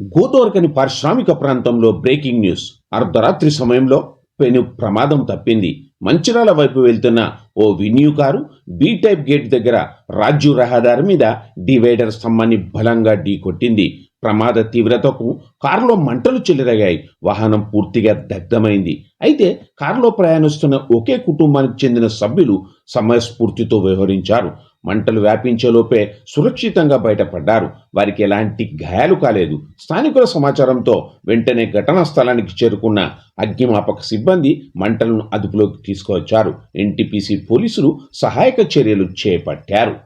Godavarikhani పారిశ్రామిక ప్రాంతంలో breaking news. అర్ధరాత్రి సమయంలో పెను ప్రమాదం తప్పింది. మంచిరాల వైపు వెళ్తున్న ఓ విన్యూ కారు బి టైప్ గేట్ దగ్గర రాజ్యు రహదారి మీద డివైడర్ స్తంభాన్ని బలంగా ఢీకొట్టింది ప్రమాద తీవ్రతకు కారులో మంటలు చెలరేగాయి. వాహనం పూర్తిగా దగ్ధమైంది. అయితే కారులో ప్రయాణిస్తున్న ఒకే కుటుంబానికి చెందిన సభ్యులు సమయస్ఫూర్తితో వ్యవహరించారు. మంటలు వ్యాపించేలోపే సురక్షితంగా బయటపడ్డారు. వారికి ఎలాంటి గాయాలు కాలేదు. స్థానికుల సమాచారంతో వెంటనే ఘటనా స్థలానికి చేరుకున్న అగ్నిమాపక సిబ్బంది మంటలను అదుపులోకి తీసుకువచ్చారు. ఎన్టీపీసీ పోలీసులు సహాయక చర్యలు చేపట్టారు.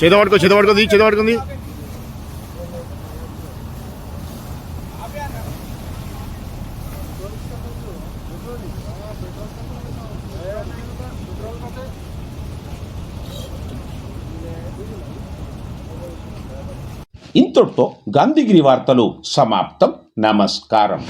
చేత పడుకో చేత పడుకుంది చేత పడుకుంది ఇంతటితో గాంధీగిరి వార్తలు సమాప్తం. నమస్కారం.